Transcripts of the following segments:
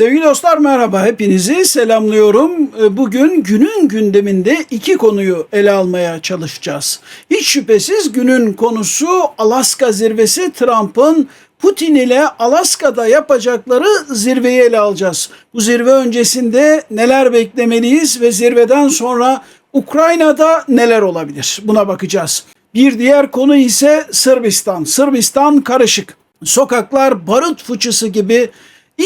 Sevgili dostlar merhaba hepinizi selamlıyorum. Ee, Bugün günün gündeminde iki konuyu ele almaya çalışacağız. Hiç şüphesiz günün konusu Alaska zirvesi Trump'ın Putin ile Alaska'da yapacakları zirveyi ele alacağız. Bu zirve öncesinde neler beklemeliyiz ve zirveden sonra Ukrayna'da neler olabilir? Buna bakacağız. Bir diğer konu ise Sırbistan. Sırbistan karışık. Sokaklar barut fıçısı gibi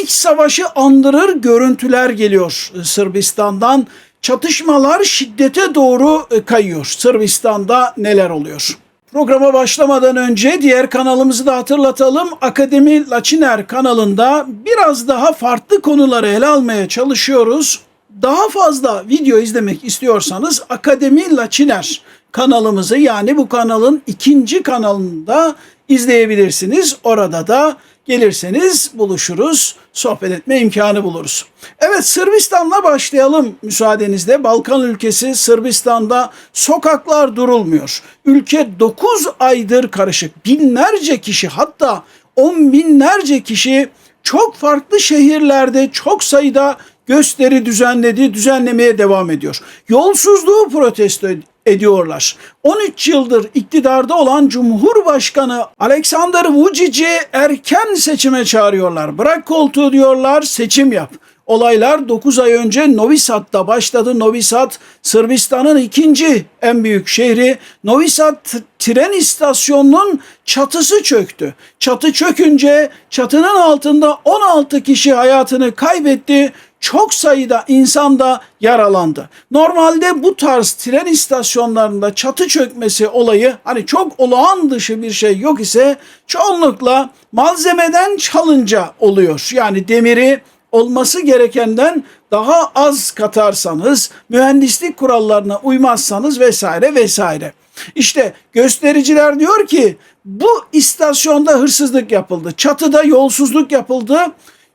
İç savaşı andırır görüntüler geliyor Sırbistan'dan. Çatışmalar şiddete doğru e, kayıyor. Sırbistan'da neler oluyor? Programa başlamadan önce diğer kanalımızı da hatırlatalım. Akademi Laçiner kanalında biraz daha farklı konuları ele almaya çalışıyoruz. Daha fazla video izlemek istiyorsanız Akademi Laçiner kanalımızı yani bu kanalın ikinci kanalında izleyebilirsiniz. Orada da gelirseniz buluşuruz, sohbet etme imkanı buluruz. Evet Sırbistan'la başlayalım müsaadenizle. Balkan ülkesi Sırbistan'da sokaklar durulmuyor. Ülke 9 aydır karışık. Binlerce kişi hatta on binlerce kişi çok farklı şehirlerde çok sayıda gösteri düzenledi, düzenlemeye devam ediyor. Yolsuzluğu protesto ediyorlar. 13 yıldır iktidarda olan Cumhurbaşkanı Alexander Vucic'i erken seçime çağırıyorlar. Bırak koltuğu diyorlar, seçim yap. Olaylar 9 ay önce Novi Sad'da başladı. Novi Sad Sırbistan'ın ikinci en büyük şehri. Novi Sad tren istasyonunun çatısı çöktü. Çatı çökünce çatının altında 16 kişi hayatını kaybetti çok sayıda insan da yaralandı. Normalde bu tarz tren istasyonlarında çatı çökmesi olayı hani çok olağan dışı bir şey yok ise çoğunlukla malzemeden çalınca oluyor. Yani demiri olması gerekenden daha az katarsanız, mühendislik kurallarına uymazsanız vesaire vesaire. İşte göstericiler diyor ki bu istasyonda hırsızlık yapıldı, çatıda yolsuzluk yapıldı,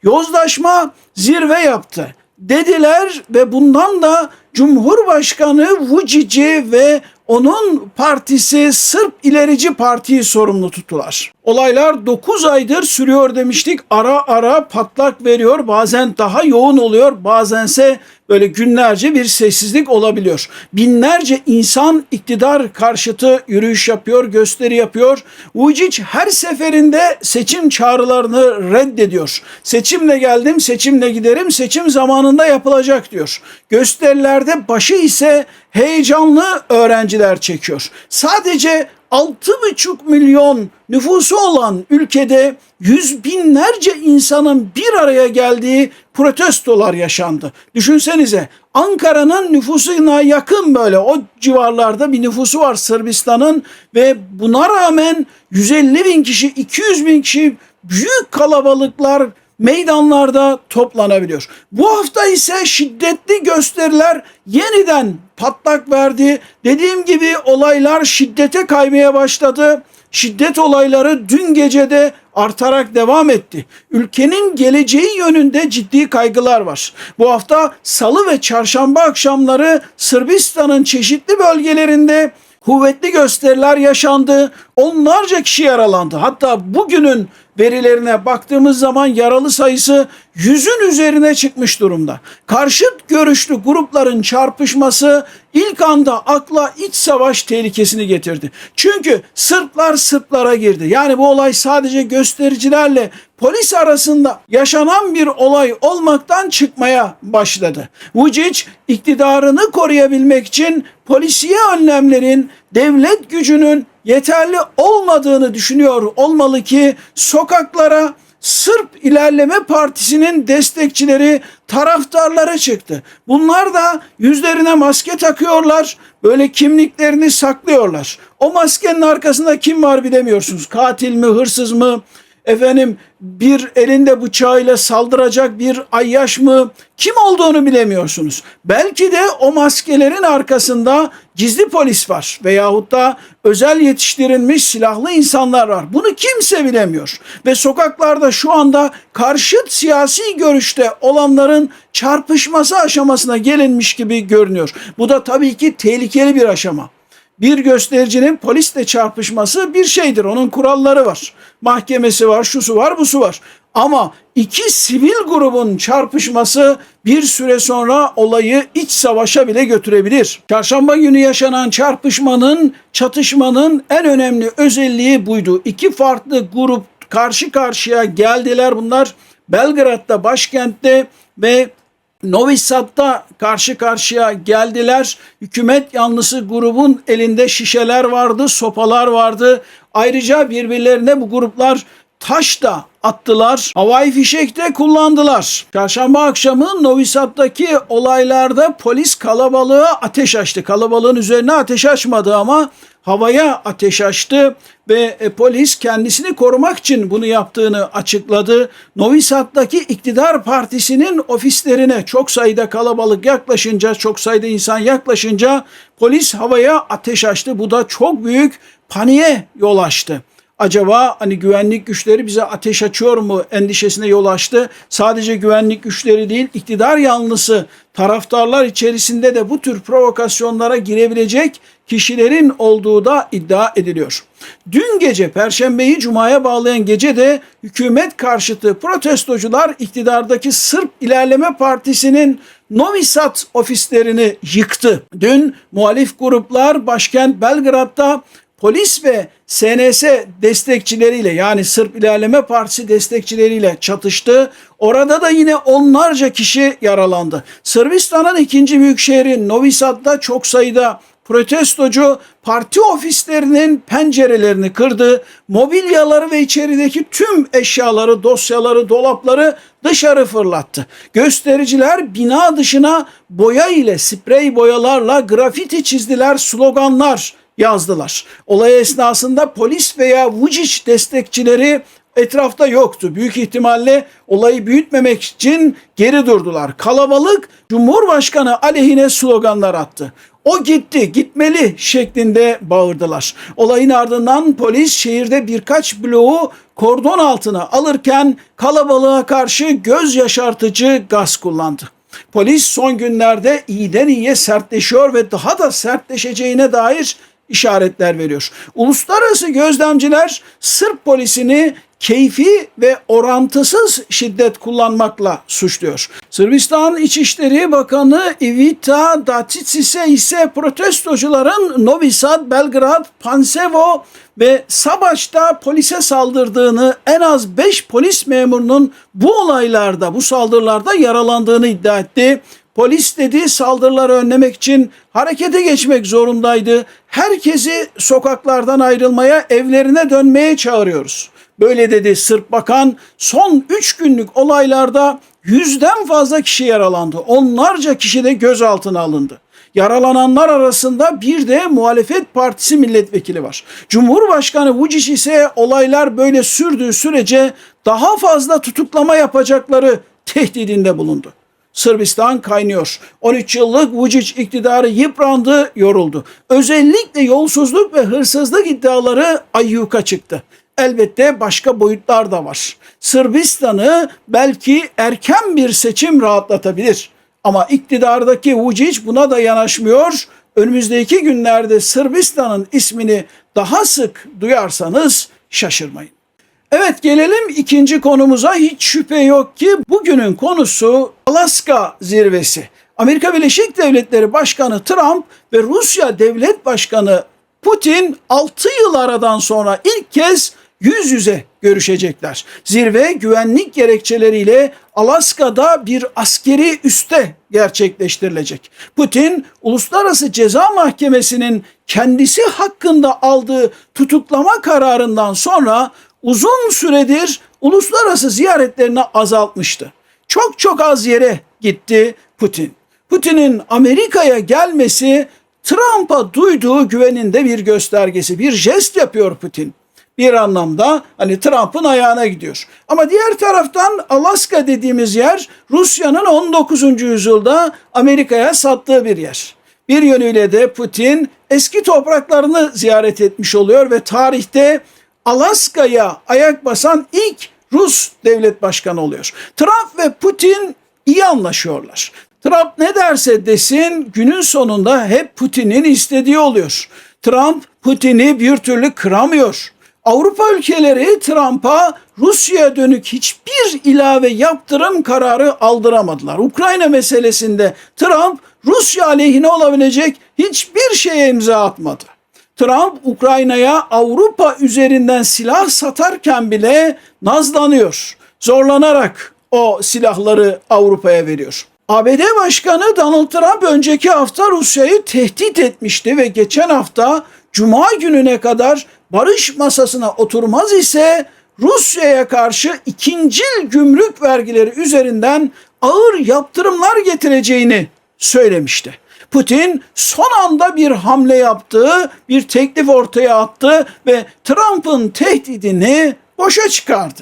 yozlaşma zirve yaptı dediler ve bundan da Cumhurbaşkanı Vučić'i ve onun partisi Sırp İlerici Parti'yi sorumlu tuttular. Olaylar 9 aydır sürüyor demiştik. Ara ara patlak veriyor. Bazen daha yoğun oluyor. Bazense böyle günlerce bir sessizlik olabiliyor. Binlerce insan iktidar karşıtı yürüyüş yapıyor, gösteri yapıyor. Vučić her seferinde seçim çağrılarını reddediyor. Seçimle geldim, seçimle giderim, seçim zamanında yapılacak diyor. Gösterilerde başı ise heyecanlı öğrenciler çekiyor. Sadece 6,5 milyon nüfusu olan ülkede yüz binlerce insanın bir araya geldiği protestolar yaşandı. Düşünsenize Ankara'nın nüfusuna yakın böyle o civarlarda bir nüfusu var Sırbistan'ın ve buna rağmen 150 bin kişi 200 bin kişi büyük kalabalıklar meydanlarda toplanabiliyor. Bu hafta ise şiddetli gösteriler yeniden patlak verdi. Dediğim gibi olaylar şiddete kaymaya başladı. Şiddet olayları dün gecede artarak devam etti. Ülkenin geleceği yönünde ciddi kaygılar var. Bu hafta salı ve çarşamba akşamları Sırbistan'ın çeşitli bölgelerinde kuvvetli gösteriler yaşandı. Onlarca kişi yaralandı. Hatta bugünün verilerine baktığımız zaman yaralı sayısı yüzün üzerine çıkmış durumda. Karşıt görüşlü grupların çarpışması ilk anda akla iç savaş tehlikesini getirdi. Çünkü Sırplar Sırplara girdi. Yani bu olay sadece göstericilerle polis arasında yaşanan bir olay olmaktan çıkmaya başladı. Vucic iktidarını koruyabilmek için polisiye önlemlerin devlet gücünün yeterli olmadığını düşünüyor olmalı ki sokaklara Sırp İlerleme Partisi'nin destekçileri, taraftarları çıktı. Bunlar da yüzlerine maske takıyorlar, böyle kimliklerini saklıyorlar. O maskenin arkasında kim var bilemiyorsunuz. Katil mi, hırsız mı, efendim bir elinde bıçağıyla saldıracak bir ayyaş mı kim olduğunu bilemiyorsunuz. Belki de o maskelerin arkasında gizli polis var veyahut da özel yetiştirilmiş silahlı insanlar var. Bunu kimse bilemiyor. Ve sokaklarda şu anda karşıt siyasi görüşte olanların çarpışması aşamasına gelinmiş gibi görünüyor. Bu da tabii ki tehlikeli bir aşama bir göstericinin polisle çarpışması bir şeydir. Onun kuralları var. Mahkemesi var, şusu var, busu var. Ama iki sivil grubun çarpışması bir süre sonra olayı iç savaşa bile götürebilir. Çarşamba günü yaşanan çarpışmanın, çatışmanın en önemli özelliği buydu. İki farklı grup karşı karşıya geldiler bunlar. Belgrad'da başkentte ve Novi Sad'da karşı karşıya geldiler. Hükümet yanlısı grubun elinde şişeler vardı, sopalar vardı. Ayrıca birbirlerine bu gruplar taş da attılar. Havai fişek de kullandılar. Çarşamba akşamı Novi Sad'daki olaylarda polis kalabalığa ateş açtı. Kalabalığın üzerine ateş açmadı ama havaya ateş açtı ve e, polis kendisini korumak için bunu yaptığını açıkladı. Novi Sad'daki iktidar partisinin ofislerine çok sayıda kalabalık yaklaşınca, çok sayıda insan yaklaşınca polis havaya ateş açtı. Bu da çok büyük paniğe yol açtı acaba hani güvenlik güçleri bize ateş açıyor mu endişesine yol açtı. Sadece güvenlik güçleri değil iktidar yanlısı taraftarlar içerisinde de bu tür provokasyonlara girebilecek kişilerin olduğu da iddia ediliyor. Dün gece Perşembeyi Cuma'ya bağlayan gece de hükümet karşıtı protestocular iktidardaki Sırp İlerleme Partisi'nin Novi Sad ofislerini yıktı. Dün muhalif gruplar başkent Belgrad'da polis ve SNS destekçileriyle yani Sırp İlerleme Partisi destekçileriyle çatıştı. Orada da yine onlarca kişi yaralandı. Sırbistan'ın ikinci büyük şehri Novi Sad'da çok sayıda protestocu parti ofislerinin pencerelerini kırdı. Mobilyaları ve içerideki tüm eşyaları, dosyaları, dolapları dışarı fırlattı. Göstericiler bina dışına boya ile sprey boyalarla grafiti çizdiler, sloganlar yazdılar. Olay esnasında polis veya Vucic destekçileri etrafta yoktu. Büyük ihtimalle olayı büyütmemek için geri durdular. Kalabalık Cumhurbaşkanı aleyhine sloganlar attı. O gitti, gitmeli şeklinde bağırdılar. Olayın ardından polis şehirde birkaç bloğu kordon altına alırken kalabalığa karşı göz yaşartıcı gaz kullandı. Polis son günlerde iyiden iyiye sertleşiyor ve daha da sertleşeceğine dair işaretler veriyor. Uluslararası gözlemciler Sırp polisini keyfi ve orantısız şiddet kullanmakla suçluyor. Sırbistan İçişleri Bakanı Ivica Dačić ise protestocuların Novi Sad, Belgrad, Pansevo ve Sabaç'ta polise saldırdığını, en az 5 polis memurunun bu olaylarda, bu saldırılarda yaralandığını iddia etti. Polis dedi saldırıları önlemek için harekete geçmek zorundaydı. Herkesi sokaklardan ayrılmaya, evlerine dönmeye çağırıyoruz. Böyle dedi Sırp Bakan. Son 3 günlük olaylarda yüzden fazla kişi yaralandı. Onlarca kişi de gözaltına alındı. Yaralananlar arasında bir de muhalefet partisi milletvekili var. Cumhurbaşkanı Vučić ise olaylar böyle sürdüğü sürece daha fazla tutuklama yapacakları tehdidinde bulundu. Sırbistan kaynıyor. 13 yıllık Vučić iktidarı yıprandı, yoruldu. Özellikle yolsuzluk ve hırsızlık iddiaları ayyuka çıktı. Elbette başka boyutlar da var. Sırbistan'ı belki erken bir seçim rahatlatabilir. Ama iktidardaki Vučić buna da yanaşmıyor. Önümüzdeki günlerde Sırbistan'ın ismini daha sık duyarsanız şaşırmayın. Evet gelelim ikinci konumuza. Hiç şüphe yok ki bugünün konusu Alaska zirvesi. Amerika Birleşik Devletleri Başkanı Trump ve Rusya Devlet Başkanı Putin 6 yıl aradan sonra ilk kez yüz yüze görüşecekler. Zirve güvenlik gerekçeleriyle Alaska'da bir askeri üste gerçekleştirilecek. Putin Uluslararası Ceza Mahkemesi'nin kendisi hakkında aldığı tutuklama kararından sonra uzun süredir uluslararası ziyaretlerini azaltmıştı. Çok çok az yere gitti Putin. Putin'in Amerika'ya gelmesi Trump'a duyduğu güveninde bir göstergesi, bir jest yapıyor Putin. Bir anlamda hani Trump'ın ayağına gidiyor. Ama diğer taraftan Alaska dediğimiz yer Rusya'nın 19. yüzyılda Amerika'ya sattığı bir yer. Bir yönüyle de Putin eski topraklarını ziyaret etmiş oluyor ve tarihte Alaska'ya ayak basan ilk Rus devlet başkanı oluyor. Trump ve Putin iyi anlaşıyorlar. Trump ne derse desin günün sonunda hep Putin'in istediği oluyor. Trump Putin'i bir türlü kıramıyor. Avrupa ülkeleri Trump'a Rusya'ya dönük hiçbir ilave yaptırım kararı aldıramadılar. Ukrayna meselesinde Trump Rusya aleyhine olabilecek hiçbir şeye imza atmadı. Trump Ukrayna'ya Avrupa üzerinden silah satarken bile nazlanıyor. Zorlanarak o silahları Avrupa'ya veriyor. ABD Başkanı Donald Trump önceki hafta Rusya'yı tehdit etmişti ve geçen hafta Cuma gününe kadar barış masasına oturmaz ise Rusya'ya karşı ikincil gümrük vergileri üzerinden ağır yaptırımlar getireceğini söylemişti. Putin son anda bir hamle yaptı, bir teklif ortaya attı ve Trump'ın tehdidini boşa çıkardı.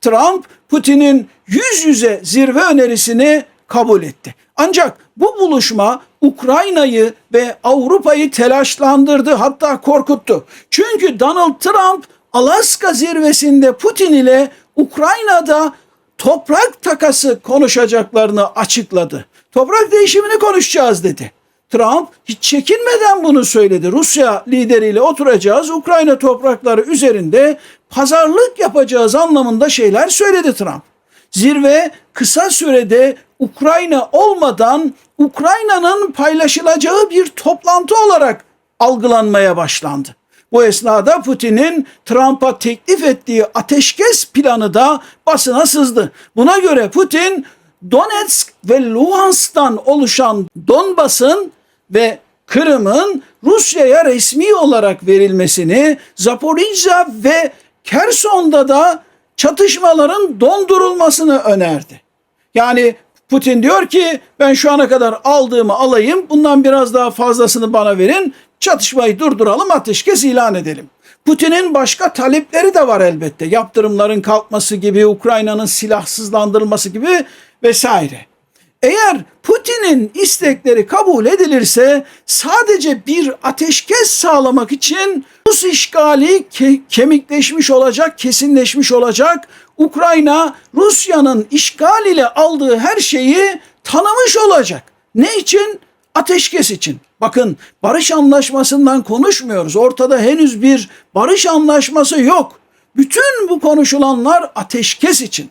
Trump Putin'in yüz yüze zirve önerisini kabul etti. Ancak bu buluşma Ukrayna'yı ve Avrupa'yı telaşlandırdı hatta korkuttu. Çünkü Donald Trump Alaska zirvesinde Putin ile Ukrayna'da toprak takası konuşacaklarını açıkladı. Toprak değişimini konuşacağız dedi. Trump hiç çekinmeden bunu söyledi. Rusya lideriyle oturacağız, Ukrayna toprakları üzerinde pazarlık yapacağız anlamında şeyler söyledi Trump. Zirve kısa sürede Ukrayna olmadan Ukrayna'nın paylaşılacağı bir toplantı olarak algılanmaya başlandı. Bu esnada Putin'in Trump'a teklif ettiği ateşkes planı da basına sızdı. Buna göre Putin Donetsk ve Luhansk'tan oluşan Donbas'ın ve Kırım'ın Rusya'ya resmi olarak verilmesini, Zaporijya ve Kerson'da da çatışmaların dondurulmasını önerdi. Yani Putin diyor ki ben şu ana kadar aldığımı alayım, bundan biraz daha fazlasını bana verin, çatışmayı durduralım, ateşkes ilan edelim. Putin'in başka talepleri de var elbette. Yaptırımların kalkması gibi, Ukrayna'nın silahsızlandırılması gibi vesaire. Eğer Putin'in istekleri kabul edilirse sadece bir ateşkes sağlamak için Rus işgali ke- kemikleşmiş olacak, kesinleşmiş olacak. Ukrayna Rusya'nın işgal ile aldığı her şeyi tanımış olacak. Ne için? Ateşkes için. Bakın barış anlaşmasından konuşmuyoruz. Ortada henüz bir barış anlaşması yok. Bütün bu konuşulanlar ateşkes için.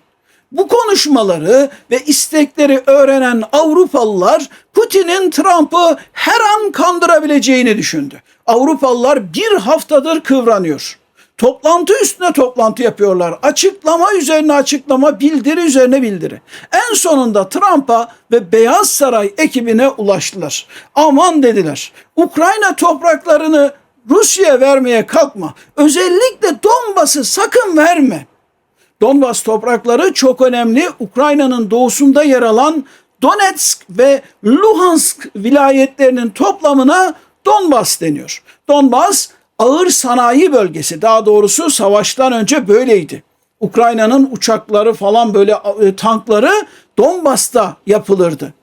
Bu konuşmaları ve istekleri öğrenen Avrupalılar Putin'in Trump'ı her an kandırabileceğini düşündü. Avrupalılar bir haftadır kıvranıyor. Toplantı üstüne toplantı yapıyorlar. Açıklama üzerine açıklama, bildiri üzerine bildiri. En sonunda Trump'a ve Beyaz Saray ekibine ulaştılar. Aman dediler. Ukrayna topraklarını Rusya'ya vermeye kalkma. Özellikle Donbas'ı sakın verme. Donbas toprakları çok önemli. Ukrayna'nın doğusunda yer alan Donetsk ve Luhansk vilayetlerinin toplamına Donbas deniyor. Donbas ağır sanayi bölgesi. Daha doğrusu savaştan önce böyleydi. Ukrayna'nın uçakları falan böyle e, tankları Donbas'ta yapılırdı.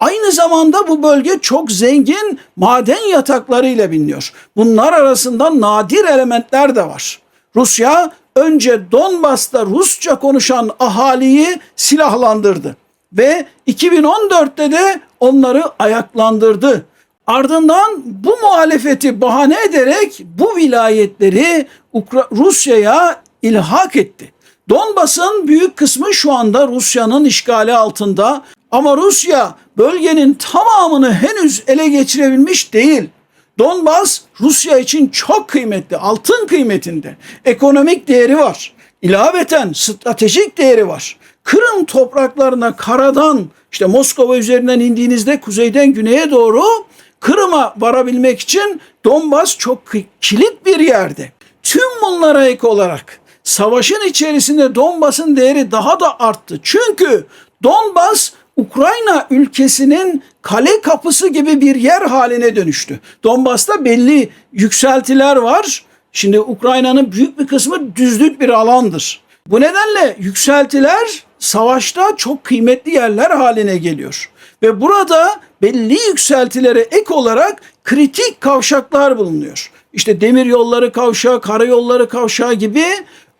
Aynı zamanda bu bölge çok zengin maden yataklarıyla biliniyor. Bunlar arasında nadir elementler de var. Rusya önce Donbas'ta Rusça konuşan ahaliyi silahlandırdı ve 2014'te de onları ayaklandırdı. Ardından bu muhalefeti bahane ederek bu vilayetleri Rusya'ya ilhak etti. Donbas'ın büyük kısmı şu anda Rusya'nın işgali altında ama Rusya bölgenin tamamını henüz ele geçirebilmiş değil. Donbas Rusya için çok kıymetli, altın kıymetinde. Ekonomik değeri var. İlaveten stratejik değeri var. Kırım topraklarına karadan işte Moskova üzerinden indiğinizde kuzeyden güneye doğru Kırım'a varabilmek için Donbas çok kilit bir yerde. Tüm bunlara ek olarak savaşın içerisinde Donbas'ın değeri daha da arttı. Çünkü Donbas Ukrayna ülkesinin kale kapısı gibi bir yer haline dönüştü. Donbas'ta belli yükseltiler var. Şimdi Ukrayna'nın büyük bir kısmı düzlük bir alandır. Bu nedenle yükseltiler savaşta çok kıymetli yerler haline geliyor. Ve burada belli yükseltilere ek olarak kritik kavşaklar bulunuyor. İşte demir yolları kavşağı, karayolları kavşağı gibi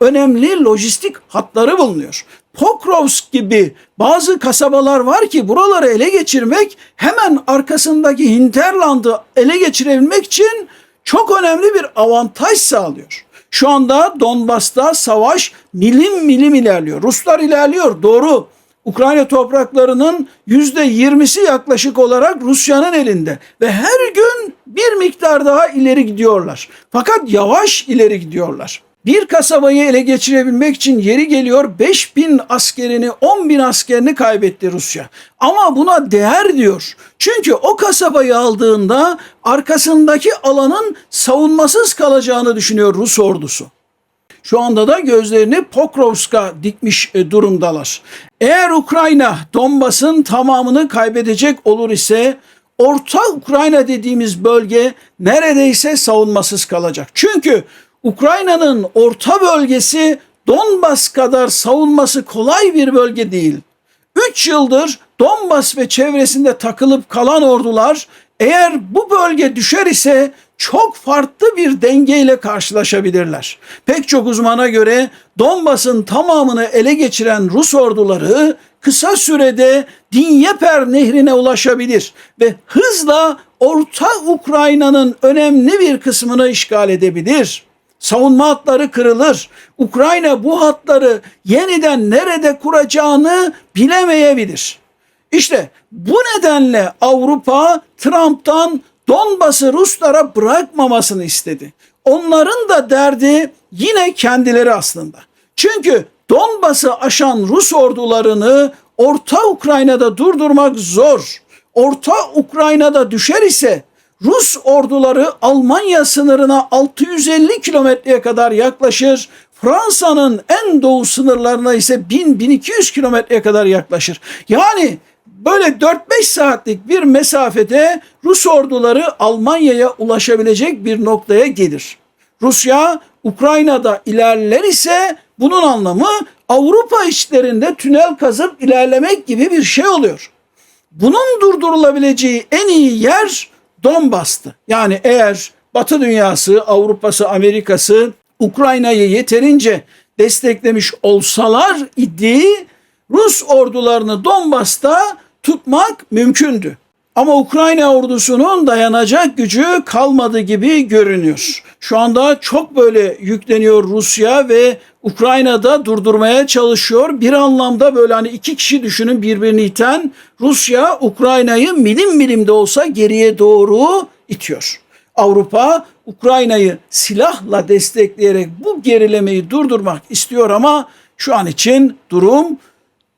önemli lojistik hatları bulunuyor. Pokrovsk gibi bazı kasabalar var ki buraları ele geçirmek hemen arkasındaki hinterlandı ele geçirebilmek için çok önemli bir avantaj sağlıyor. Şu anda Donbas'ta savaş milim milim ilerliyor. Ruslar ilerliyor doğru. Ukrayna topraklarının yüzde yirmisi yaklaşık olarak Rusya'nın elinde ve her gün bir miktar daha ileri gidiyorlar. Fakat yavaş ileri gidiyorlar. Bir kasabayı ele geçirebilmek için yeri geliyor 5 bin askerini 10 bin askerini kaybetti Rusya. Ama buna değer diyor. Çünkü o kasabayı aldığında arkasındaki alanın savunmasız kalacağını düşünüyor Rus ordusu. Şu anda da gözlerini Pokrovsk'a dikmiş e, durumdalar. Eğer Ukrayna Donbas'ın tamamını kaybedecek olur ise Orta Ukrayna dediğimiz bölge neredeyse savunmasız kalacak. Çünkü Ukrayna'nın orta bölgesi Donbas kadar savunması kolay bir bölge değil. 3 yıldır Donbas ve çevresinde takılıp kalan ordular eğer bu bölge düşer ise çok farklı bir dengeyle karşılaşabilirler. Pek çok uzmana göre Donbas'ın tamamını ele geçiren Rus orduları kısa sürede Dinyeper nehrine ulaşabilir ve hızla Orta Ukrayna'nın önemli bir kısmını işgal edebilir. Savunma hatları kırılır. Ukrayna bu hatları yeniden nerede kuracağını bilemeyebilir. İşte bu nedenle Avrupa Trump'tan Donbas'ı Ruslara bırakmamasını istedi. Onların da derdi yine kendileri aslında. Çünkü Donbas'ı aşan Rus ordularını Orta Ukrayna'da durdurmak zor. Orta Ukrayna'da düşer ise Rus orduları Almanya sınırına 650 kilometreye kadar yaklaşır. Fransa'nın en doğu sınırlarına ise 1000-1200 kilometreye kadar yaklaşır. Yani böyle 4-5 saatlik bir mesafede Rus orduları Almanya'ya ulaşabilecek bir noktaya gelir. Rusya Ukrayna'da ilerler ise bunun anlamı Avrupa içlerinde tünel kazıp ilerlemek gibi bir şey oluyor. Bunun durdurulabileceği en iyi yer Donbas'tı. Yani eğer Batı dünyası, Avrupa'sı, Amerika'sı Ukrayna'yı yeterince desteklemiş olsalar idi Rus ordularını Donbas'ta tutmak mümkündü. Ama Ukrayna ordusunun dayanacak gücü kalmadı gibi görünüyor. Şu anda çok böyle yükleniyor Rusya ve Ukrayna'da durdurmaya çalışıyor. Bir anlamda böyle hani iki kişi düşünün birbirini iten Rusya Ukrayna'yı milim milim de olsa geriye doğru itiyor. Avrupa Ukrayna'yı silahla destekleyerek bu gerilemeyi durdurmak istiyor ama şu an için durum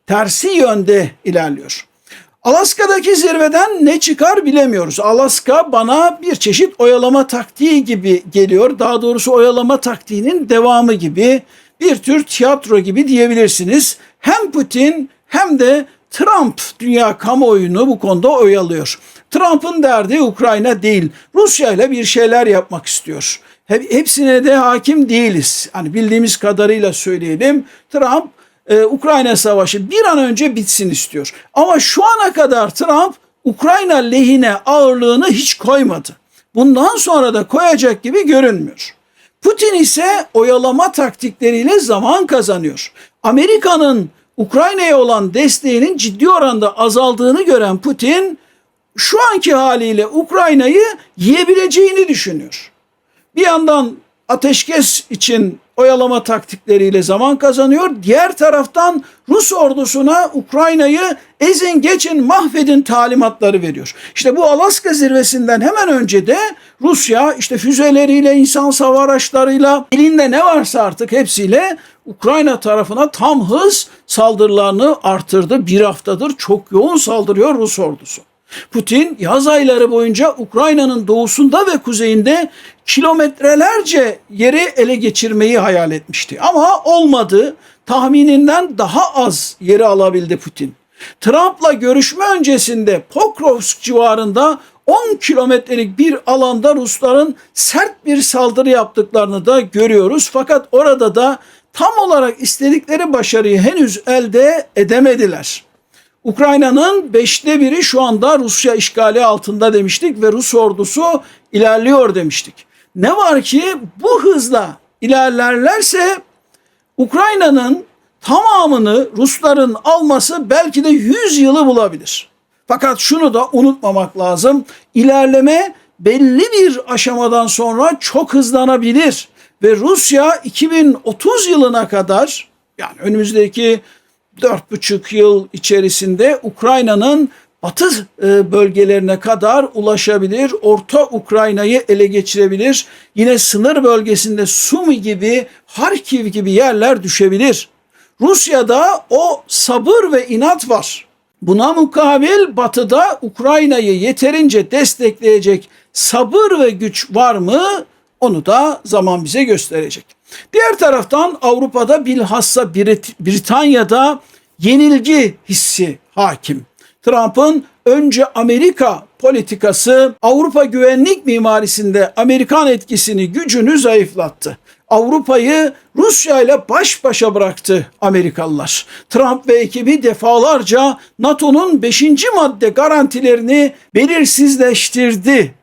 tersi yönde ilerliyor. Alaska'daki zirveden ne çıkar bilemiyoruz. Alaska bana bir çeşit oyalama taktiği gibi geliyor. Daha doğrusu oyalama taktiğinin devamı gibi bir tür tiyatro gibi diyebilirsiniz. Hem Putin hem de Trump dünya kamuoyunu bu konuda oyalıyor. Trump'ın derdi Ukrayna değil. Rusya ile bir şeyler yapmak istiyor. Hepsine de hakim değiliz. Hani bildiğimiz kadarıyla söyleyelim. Trump e, Ukrayna Savaşı bir an önce bitsin istiyor. Ama şu ana kadar Trump Ukrayna lehine ağırlığını hiç koymadı. Bundan sonra da koyacak gibi görünmüyor. Putin ise oyalama taktikleriyle zaman kazanıyor. Amerika'nın Ukrayna'ya olan desteğinin ciddi oranda azaldığını gören Putin şu anki haliyle Ukrayna'yı yiyebileceğini düşünüyor. Bir yandan ateşkes için oyalama taktikleriyle zaman kazanıyor. Diğer taraftan Rus ordusuna Ukrayna'yı ezin geçin mahvedin talimatları veriyor. İşte bu Alaska zirvesinden hemen önce de Rusya işte füzeleriyle, insan sava araçlarıyla elinde ne varsa artık hepsiyle Ukrayna tarafına tam hız saldırılarını artırdı. Bir haftadır çok yoğun saldırıyor Rus ordusu. Putin yaz ayları boyunca Ukrayna'nın doğusunda ve kuzeyinde kilometrelerce yeri ele geçirmeyi hayal etmişti. Ama olmadı. Tahmininden daha az yeri alabildi Putin. Trump'la görüşme öncesinde Pokrovsk civarında 10 kilometrelik bir alanda Rusların sert bir saldırı yaptıklarını da görüyoruz. Fakat orada da tam olarak istedikleri başarıyı henüz elde edemediler. Ukrayna'nın beşte biri şu anda Rusya işgali altında demiştik ve Rus ordusu ilerliyor demiştik. Ne var ki bu hızla ilerlerlerse Ukrayna'nın tamamını Rusların alması belki de 100 yılı bulabilir. Fakat şunu da unutmamak lazım. İlerleme belli bir aşamadan sonra çok hızlanabilir ve Rusya 2030 yılına kadar yani önümüzdeki 4,5 yıl içerisinde Ukrayna'nın batı e, bölgelerine kadar ulaşabilir. Orta Ukrayna'yı ele geçirebilir. Yine sınır bölgesinde Sumi gibi, Harkiv gibi yerler düşebilir. Rusya'da o sabır ve inat var. Buna mukabil batıda Ukrayna'yı yeterince destekleyecek sabır ve güç var mı? Onu da zaman bize gösterecek. Diğer taraftan Avrupa'da bilhassa Brit- Britanya'da yenilgi hissi hakim. Trump'ın önce Amerika politikası Avrupa güvenlik mimarisinde Amerikan etkisini, gücünü zayıflattı. Avrupa'yı Rusya ile baş başa bıraktı Amerikalılar. Trump ve ekibi defalarca NATO'nun 5. madde garantilerini belirsizleştirdi.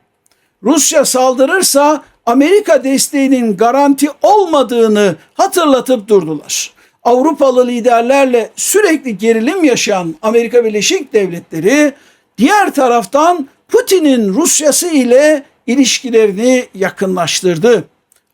Rusya saldırırsa Amerika desteğinin garanti olmadığını hatırlatıp durdular. Avrupalı liderlerle sürekli gerilim yaşayan Amerika Birleşik Devletleri diğer taraftan Putin'in Rusyası ile ilişkilerini yakınlaştırdı.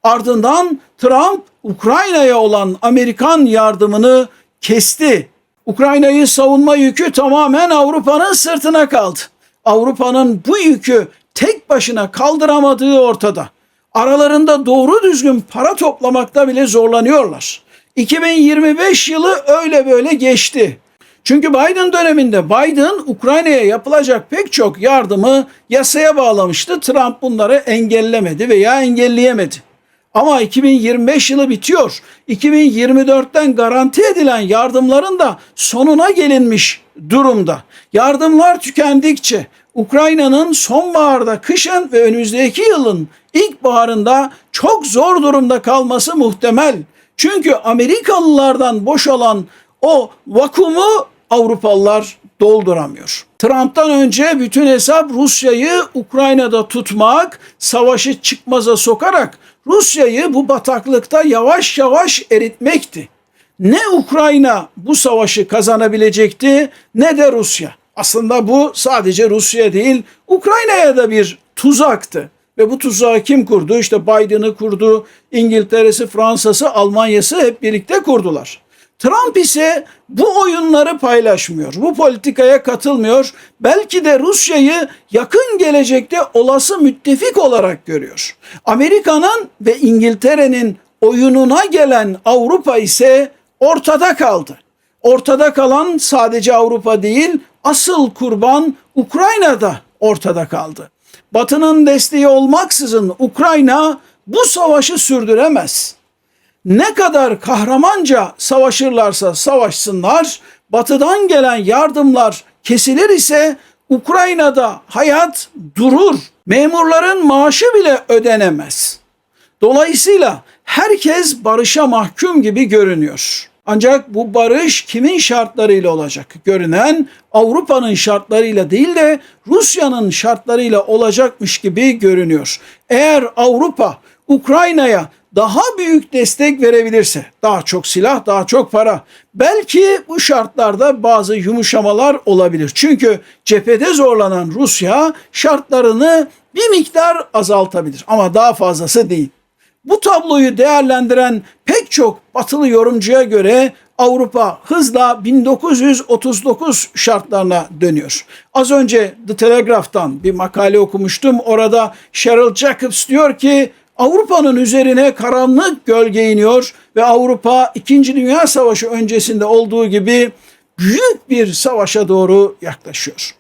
Ardından Trump Ukrayna'ya olan Amerikan yardımını kesti. Ukrayna'yı savunma yükü tamamen Avrupa'nın sırtına kaldı. Avrupa'nın bu yükü tek başına kaldıramadığı ortada. Aralarında doğru düzgün para toplamakta bile zorlanıyorlar. 2025 yılı öyle böyle geçti. Çünkü Biden döneminde Biden Ukrayna'ya yapılacak pek çok yardımı yasaya bağlamıştı. Trump bunları engellemedi veya engelleyemedi. Ama 2025 yılı bitiyor. 2024'ten garanti edilen yardımların da sonuna gelinmiş durumda. Yardımlar tükendikçe Ukrayna'nın sonbaharda, kışın ve önümüzdeki yılın ilkbaharında çok zor durumda kalması muhtemel. Çünkü Amerikalılardan boşalan o vakumu Avrupalılar dolduramıyor. Trump'tan önce bütün hesap Rusya'yı Ukrayna'da tutmak, savaşı çıkmaza sokarak Rusya'yı bu bataklıkta yavaş yavaş eritmekti. Ne Ukrayna bu savaşı kazanabilecekti ne de Rusya. Aslında bu sadece Rusya değil, Ukrayna'ya da bir tuzaktı. Ve bu tuzağı kim kurdu? İşte Biden'ı kurdu, İngiltere'si, Fransa'sı, Almanya'sı hep birlikte kurdular. Trump ise bu oyunları paylaşmıyor. Bu politikaya katılmıyor. Belki de Rusya'yı yakın gelecekte olası müttefik olarak görüyor. Amerika'nın ve İngiltere'nin oyununa gelen Avrupa ise ortada kaldı. Ortada kalan sadece Avrupa değil, asıl kurban Ukrayna'da ortada kaldı. Batı'nın desteği olmaksızın Ukrayna bu savaşı sürdüremez. Ne kadar kahramanca savaşırlarsa savaşsınlar, batıdan gelen yardımlar kesilir ise Ukrayna'da hayat durur. Memurların maaşı bile ödenemez. Dolayısıyla herkes barışa mahkum gibi görünüyor. Ancak bu barış kimin şartlarıyla olacak? Görünen Avrupa'nın şartlarıyla değil de Rusya'nın şartlarıyla olacakmış gibi görünüyor. Eğer Avrupa Ukrayna'ya daha büyük destek verebilirse, daha çok silah, daha çok para, belki bu şartlarda bazı yumuşamalar olabilir. Çünkü cephede zorlanan Rusya şartlarını bir miktar azaltabilir ama daha fazlası değil. Bu tabloyu değerlendiren pek çok batılı yorumcuya göre Avrupa hızla 1939 şartlarına dönüyor. Az önce The Telegraph'tan bir makale okumuştum. Orada Cheryl Jacobs diyor ki Avrupa'nın üzerine karanlık gölge iniyor ve Avrupa 2. Dünya Savaşı öncesinde olduğu gibi büyük bir savaşa doğru yaklaşıyor.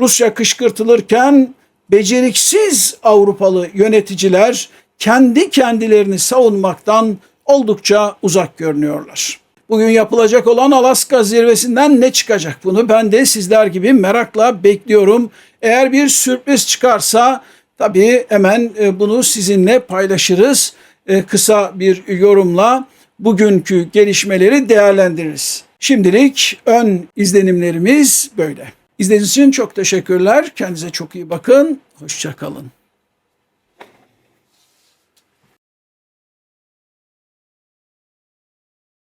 Rusya kışkırtılırken beceriksiz Avrupalı yöneticiler kendi kendilerini savunmaktan oldukça uzak görünüyorlar. Bugün yapılacak olan Alaska zirvesinden ne çıkacak? Bunu ben de sizler gibi merakla bekliyorum. Eğer bir sürpriz çıkarsa tabii hemen e, bunu sizinle paylaşırız. E, kısa bir yorumla bugünkü gelişmeleri değerlendiririz. Şimdilik ön izlenimlerimiz böyle. İzlediğiniz için çok teşekkürler. Kendinize çok iyi bakın. Hoşçakalın.